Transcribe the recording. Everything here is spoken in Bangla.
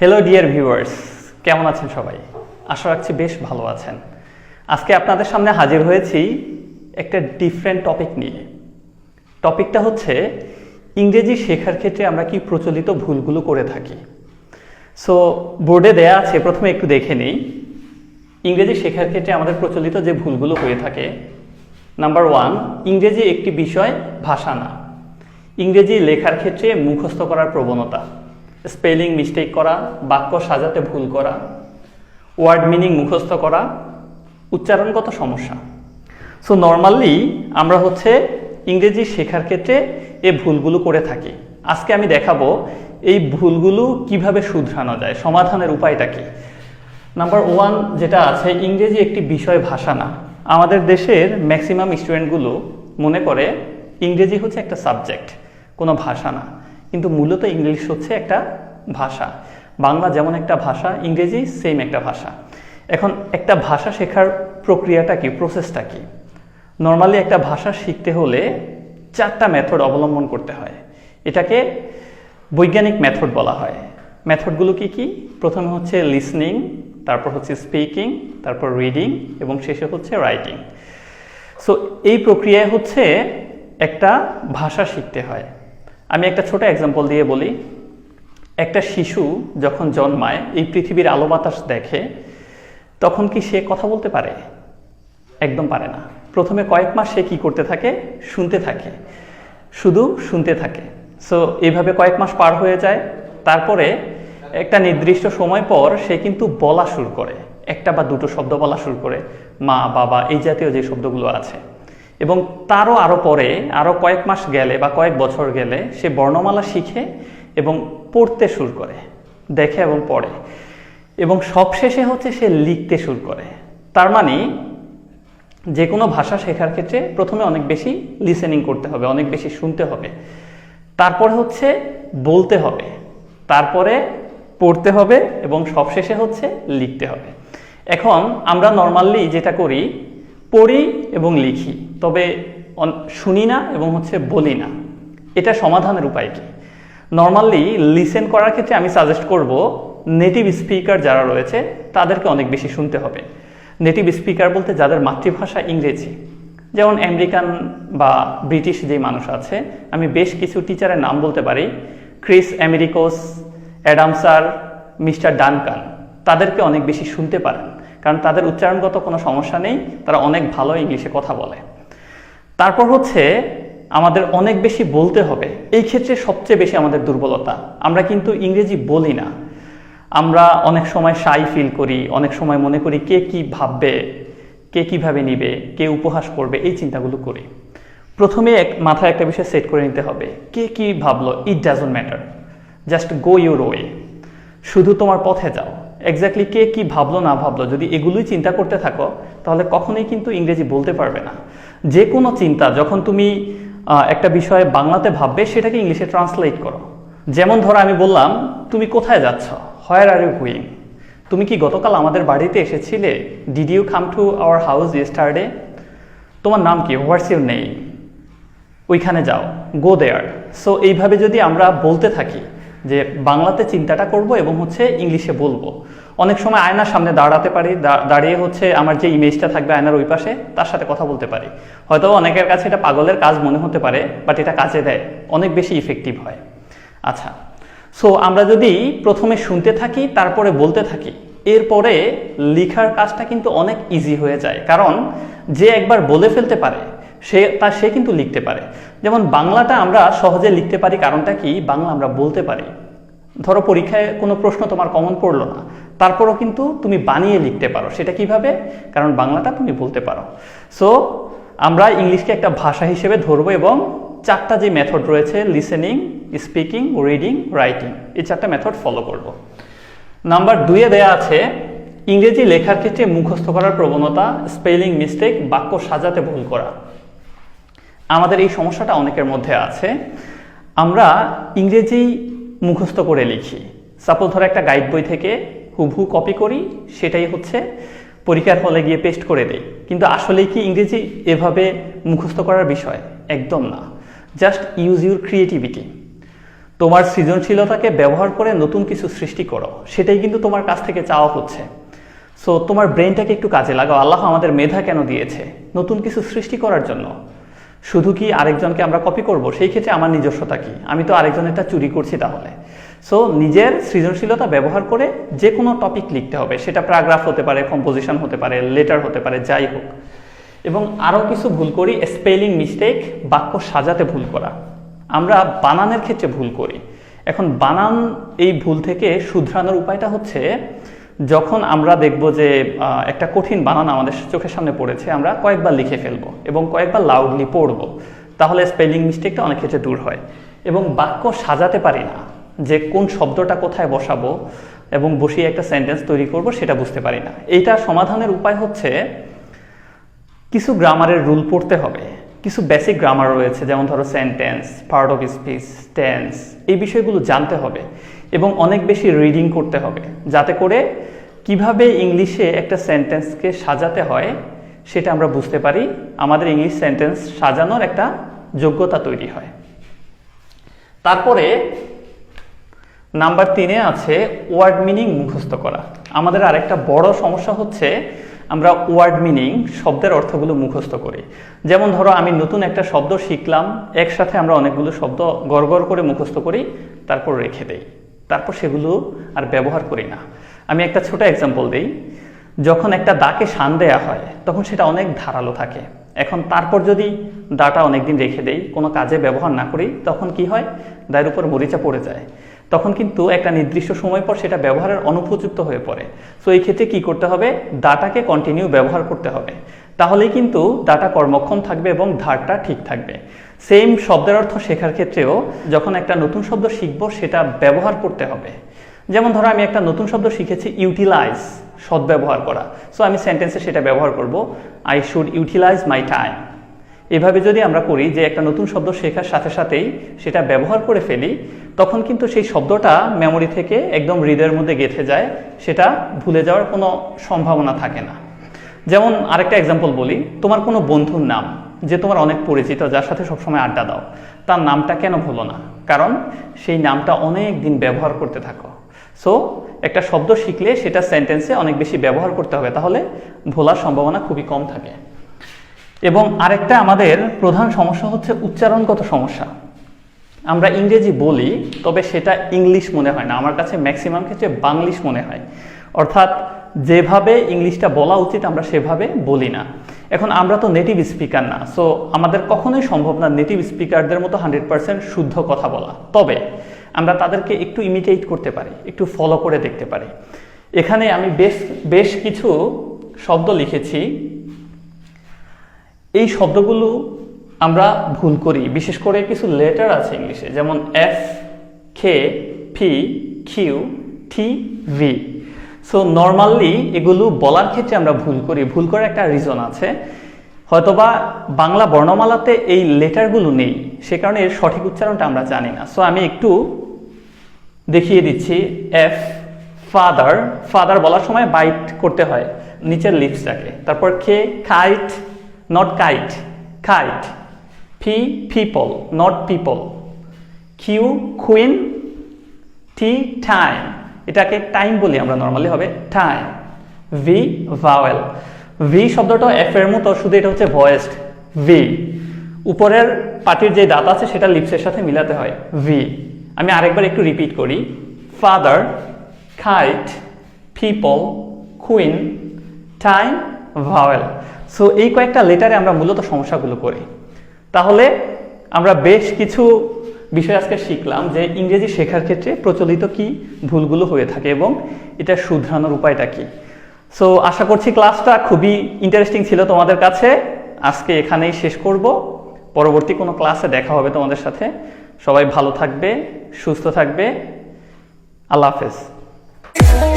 হ্যালো ডিয়ার ভিউয়ার্স কেমন আছেন সবাই? আশা রাখছি বেশ ভালো আছেন। আজকে আপনাদের সামনে হাজির হয়েছি একটা ডিফারেন্ট টপিক নিয়ে। টপিকটা হচ্ছে ইংরেজি শেখার ক্ষেত্রে আমরা কি প্রচলিত ভুলগুলো করে থাকি। সো বোর্ডে দেয়া আছে, প্রথমে একটু দেখে নিই। ইংরেজি শেখার ক্ষেত্রে আমাদের প্রচলিত যে ভুলগুলো হয়ে থাকে নাম্বার ওয়ান ইংরেজি একটি বিষয় ভাষা না। ইংরেজি লেখার ক্ষেত্রে মুখস্থ করার প্রবণতা। স্পেলিং মিস্টেক করা, বাক্য সাজাতে ভুল করা ওয়ার্ড মিনিং মুখস্থ করা, উচ্চারণগত সমস্যা। সো নর্মালি আমরা হচ্ছে ইংরেজি শেখার ক্ষেত্রে এই ভুলগুলো করে থাকি। আজকে আমি দেখাবো এই ভুলগুলো কীভাবে শুধরানো যায়, সমাধানের উপায়টা কি? নাম্বার ওয়ান যেটা আছে, ইংরেজি একটি বিষয় ভাষা না। আমাদের দেশের ম্যাক্সিমাম স্টুডেন্টগুলো মনে করে ইংরেজি হচ্ছে একটা সাবজেক্ট কোনো ভাষা না। কিন্তু মূলত ইংলিশ হচ্ছে একটা ভাষা। বাংলা যেমন একটা ভাষা, ইংরেজি সেম একটা ভাষা। এখন একটা ভাষা শেখার প্রক্রিয়াটা কি প্রসেসটা কি? নর্মালি একটা ভাষা শিখতে হলে চারটা মেথড অবলম্বন করতে হয়। এটাকে বৈজ্ঞানিক মেথড বলা হয়। মেথডগুলো কি কি? প্রথমে হচ্ছে লিসনিং তারপর হচ্ছে স্পিকিং তারপর রিডিং এবং শেষে হচ্ছে রাইটিং সো এই প্রক্রিয়ায় হচ্ছে একটা ভাষা শিখতে হয়। আমি একটা ছোট এক্সাম্পল দিয়ে বলি। একটা শিশু যখন জন্মায়, এই পৃথিবীর আলো বাতাস দেখে, তখন কি সে কথা বলতে পারে? একদম পারে না। প্রথমে কয়েক মাস সে কী করতে থাকে? শুনতে থাকে। শুধু শুনতে থাকে। সো এইভাবে কয়েক মাস পার হয়ে যায়। তারপরে একটা নির্দিষ্ট সময় পর সে কিন্তু বলা শুরু করে। একটা বা দুটো শব্দ বলা শুরু করে। মা, বাবা, এই জাতীয় যে শব্দগুলো আছে। এবং তারও আরও পরে আরও কয়েক মাস গেলে বা কয়েক বছর গেলে সে বর্ণমালা শিখে এবং পড়তে শুরু করে, দেখে এবং পড়ে। এবং সবশেষে হচ্ছে সে লিখতে শুরু করে। তার মানে যে কোনো ভাষা শেখার ক্ষেত্রে প্রথমে অনেক বেশি লিসেনিং করতে হবে, অনেক বেশি শুনতে হবে। তারপরে হচ্ছে বলতে হবে, তারপরে পড়তে হবে এবং সবশেষে হচ্ছে লিখতে হবে। এখন আমরা নর্মালি যেটা করি পড়ি এবং লিখি, তবে শুনি না এবং হচ্ছে বলি না। এটা সমাধানের উপায় কি? নর্মালি লিসেন করার ক্ষেত্রে আমি সাজেস্ট করব নেটিভ স্পিকার যারা রয়েছে, তাদেরকে অনেক বেশি শুনতে হবে। নেটিভ স্পিকার বলতে যাদের মাতৃভাষা ইংরেজি, যেমন আমেরিকান বা ব্রিটিশ যে মানুষ আছে, আমি বেশ কিছু টিচারের নাম বলতে পারি Chris Americos Adam sir mister Duncan তাদেরকে অনেক বেশি শুনতে পারেন। কারণ তাদের উচ্চারণগত কোনো সমস্যা নেই, তারা অনেক ভালো ইংলিশে কথা বলে। তারপর হচ্ছে আমাদের অনেক বেশি বলতে হবে। এই ক্ষেত্রে সবচেয়ে বেশি আমাদের দুর্বলতা। আমরা কিন্তু ইংরেজি বলি না। আমরা অনেক সময় সাই ফিল করি, অনেক সময় মনে করি কে কি ভাববে, কে কীভাবে নিবে, কে উপহাস করবে, এই চিন্তাগুলো করি। প্রথমে এক, মাথায় একটা বিষয় সেট করে নিতে হবে। কে কি ভাবলো? It doesn't matter just go your way শুধু তোমার পথে যাও। এক্স্যাক্টলি কে কি ভাবলো, না ভাবলো, যদি এগুলোই চিন্তা করতে থাকো, তাহলে কখনোই কিন্তু ইংরেজি বলতে পারবে না। যে কোনো চিন্তা, যখন তুমি একটা বিষয়ে বাংলাতে ভাববে, সেটাকে ইংলিশে ট্রান্সলেট করো। যেমন ধরো আমি বললাম, তুমি কোথায় যাচ্ছ? হোয়ার আর ইউ হুইং তুমি কি গতকাল আমাদের বাড়িতে এসেছিলে? Did you come to our house yesterday তোমার নাম কি? হোয়াটস ইউর নেই ওইখানে যাও গো দেয়ার সো এইভাবে যদি আমরা বলতে থাকি যে বাংলাতে চিন্তাটা করব এবং হচ্ছে ইংলিশে বলব। অনেক সময় আয়নার সামনে দাঁড়াতে পারি দাঁড়িয়ে হচ্ছে আমার যে ইমেজটা থাকবে আয়নার ওই পাশে, তার সাথে কথা বলতে পারি। হয়তো অনেকের কাছে এটা পাগলের কাজ মনে হতে পারে বাট এটা কাজে দেয়। অনেক বেশি ইফেক্টিভ হয়। আচ্ছা সো আমরা যদি প্রথমে শুনতে থাকি, তারপরে বলতে থাকি, এরপরে লেখার কাজটা কিন্তু অনেক ইজি হয়ে যায়। কারণ যে একবার বলে ফেলতে পারে, সে, তা সে কিন্তু লিখতে পারে। যেমন বাংলাটা আমরা সহজে লিখতে পারি, কারণটা কি? বাংলা আমরা বলতে পারি। ধরো পরীক্ষায় কোনো প্রশ্ন তোমার কমন পড়ল না, তারপরও কিন্তু তুমি বানিয়ে লিখতে পারো। সেটা কীভাবে? কারণ বাংলাটা তুমি বলতে পারো। সো আমরা ইংলিশকে একটা ভাষা হিসেবে ধরবো এবং চারটা যে মেথড রয়েছে লিসেনিং স্পিকিং রিডিং রাইটিং এই চারটা মেথড ফলো করব। নাম্বার দুইয়ে দেয়া আছে, ইংরেজি লেখার ক্ষেত্রে মুখস্থ করার প্রবণতা স্পেলিং মিস্টেক বাক্য সাজাতে ভুল করা। আমাদের এই সমস্যাটা অনেকের মধ্যে আছে। আমরা ইংরেজি মুখস্থ করে লিখি। সাপোজ ধরো একটা গাইড বই থেকে হুবহু কপি করি, সেটাই হচ্ছে পরীক্ষার হলে গিয়ে পেস্ট করে দেই। কিন্তু আসলে কি ইংরেজি এভাবে মুখস্থ করার বিষয়? একদম না। জাস্ট ইউজ ইউর ক্রিয়েটিভিটি তোমার সৃজনশীলতাকে ব্যবহার করে নতুন কিছু সৃষ্টি করো। সেটাই কিন্তু তোমার কাছ থেকে চাওয়া হচ্ছে। সো তোমার ব্রেনটাকে একটু কাজে লাগাও। আল্লাহ আমাদের মেধা কেন দিয়েছে? নতুন কিছু সৃষ্টি করার জন্য। শুধু কি আরেকজনকে আমরা কপি করব? সেই ক্ষেত্রে আমার নিজস্বতা কি? আমি তো আরেকজনেরটা চুরি করছি তাহলে। সো নিজের সৃজনশীলতা ব্যবহার করে যে কোনো টপিক লিখতে হবে। সেটা প্যারাগ্রাফ হতে পারে কম্পোজিশন হতে পারে লেটার হতে পারে, যাই হোক। এবং আরও কিছু ভুল করি স্পেলিং মিস্টেক বাক্য সাজাতে ভুল করা। আমরা বানানের ক্ষেত্রে ভুল করি। এখন বানান এই ভুল থেকে শুধরানোর উপায়টা হচ্ছে যখন আমরা দেখব যে একটা কঠিন বানান আমাদের চোখের সামনে পড়েছে, আমরা কয়েকবার লিখে ফেলব এবং কয়েকবার লাউডলি পড়ব, তাহলে স্পেলিং মিস্টেকটা অনেক ক্ষেত্রে দূর হয়। এবং বাক্য সাজাতে পারি না যে কোন শব্দটা কোথায় বসাবো এবং বসিয়ে একটা সেন্টেন্স তৈরি করব সেটা বুঝতে পারি না। এইটা সমাধানের উপায় হচ্ছে কিছু গ্রামারের রুল পড়তে হবে। কিছু বেসিক গ্রামার রয়েছে, যেমন ধরো sentence part of speech tense এই বিষয়গুলো জানতে হবে। এবং অনেক বেশি রিডিং করতে হবে। যাতে করে কীভাবে ইংলিশে একটা সেন্টেন্সকে সাজাতে হয়, সেটা আমরা বুঝতে পারি। আমাদের ইংলিশ সেন্টেন্স সাজানোর একটা যোগ্যতা তৈরি হয়। তারপরে নাম্বার তিনে আছে ওয়ার্ড মিনিং মুখস্থ করা। আমাদের আরেকটা বড় সমস্যা হচ্ছে আমরা ওয়ার্ড মিনিং শব্দের অর্থগুলো মুখস্থ করি। যেমন ধরো, আমি নতুন একটা শব্দ শিখলাম, একসাথে আমরা অনেকগুলো শব্দ গড় করে মুখস্থ করি, তারপর রেখে দেই। তারপর সেগুলো আর ব্যবহার করি না। আমি একটা ছোট এক্সাম্পল দিই। যখন একটা দাকে শান দেয়া হয়, তখন সেটা অনেক ধারালো থাকে। এখন তারপর যদি দাটা অনেকদিন রেখে দেই, কোনো কাজে ব্যবহার না করি, তখন কি হয়? দায়ের উপর মরিচা পড়ে যায়। তখন কিন্তু একটা নির্দিষ্ট সময় পর সেটা ব্যবহারের অনুপযুক্ত হয়ে পড়ে। সো এই ক্ষেত্রে কি করতে হবে? ডাটাকে কন্টিনিউ ব্যবহার করতে হবে। তাহলেই কিন্তু ডাটা কর্মক্ষম থাকবে এবং ধারটা ঠিক থাকবে। সেম শব্দের অর্থ শেখার ক্ষেত্রেও যখন একটা নতুন শব্দ শিখব, সেটা ব্যবহার করতে হবে। যেমন ধরো, আমি একটা নতুন শব্দ শিখেছি ইউটিলাইজ সদ্ব্যবহার করা। সো আমি সেন্টেন্সে সেটা ব্যবহার করব I should utilize my time এভাবে যদি আমরা করি যে একটা নতুন শব্দ শেখার সাথে সাথেই সেটা ব্যবহার করে ফেলি, তখন কিন্তু সেই শব্দটা মেমোরি থেকে একদম হৃদয়ের মধ্যে গেঁথে যায়, সেটা ভুলে যাওয়ার কোনো সম্ভাবনা থাকে না। যেমন আরেকটা এক্সাম্পল বলি, তোমার কোনো বন্ধুর নাম। যে তোমার অনেক পরিচিত, যার সাথে সবসময় আড্ডা দাও। তার নামটা কেন ভুলো না? কারণ সেই নামটা অনেক দিন ব্যবহার করতে থাকো। সো একটা শব্দ শিখলে সেটা সেন্টেন্সে অনেক বেশি ব্যবহার করতে হবে, তাহলে ভোলার সম্ভাবনা খুবই কম থাকে। এবং আরেকটা আমাদের প্রধান সমস্যা হচ্ছে উচ্চারণগত সমস্যা। আমরা ইংরেজি বলি, তবে সেটা ইংলিশ মনে হয় না। আমার কাছে ম্যাক্সিমাম ক্ষেত্রে বাংলিশ মনে হয়। অর্থাৎ যেভাবে ইংলিশটা বলা উচিত, আমরা সেভাবে বলি না। এখন আমরা তো নেটিভ স্পিকার না সো আমাদের কখনোই সম্ভব না নেটিভ স্পিকারদের মতো হান্ড্রেড পার্সেন্ট শুদ্ধ কথা বলা। তবে আমরা তাদেরকে একটু ইমিটেট করতে পারি, একটু ফলো করে দেখতে পারি। এখানে আমি বেশ বেশ কিছু শব্দ লিখেছি। এই শব্দগুলো আমরা ভুল করি, বিশেষ করে কিছু লেটার আছে ইংলিশে, যেমন F K P Q T V so normally এগুলো বলার ক্ষেত্রে আমরা ভুল করি। ভুল করার একটা রিজন আছে। হয়তোবা বাংলা বর্ণমালাতে এই লেটারগুলো নেই। সে কারণে এর সঠিক উচ্চারণটা আমরা জানি না। সো আমি একটু দেখিয়ে দিচ্ছি। এফ ফাদার ফাদার বলার সময় বাইট করতে হয় নিচের লিপসটাকে তারপর K kite not kite kite P people not people Q queen T time এটাকে টাইম বলি আমরা নর্মালি হবে টাইম ভি ভাওয়েল ভি শব্দটা এফ এর মতো, শুধু এটা হচ্ছে ভয়েসড ভি উপরের পাটির যে দাঁত আছে, সেটা লিপসের সাথে মিলাতে হয়। ভি আমি আরেকবার একটু রিপিট করি। Father kite people queen time vowel so এই কয়েকটা লেটারে আমরা মূলত সমস্যাগুলো করি। তাহলে আমরা বেশ কিছু বিষয় আজকে শিখলাম যে ইংরেজি শেখার ক্ষেত্রে প্রচলিত কি ভুলগুলো হয়ে থাকে এবং এটা শুধরানোর উপায়টা কি। সো আশা করছি ক্লাসটা খুবই ইন্টারেস্টিং ছিল তোমাদের কাছে। আজকে এখানেই শেষ করব। পরবর্তী কোনো ক্লাসে দেখা হবে তোমাদের সাথে। সবাই ভালো থাকবে, সুস্থ থাকবে। আল্লাহ হাফেজ।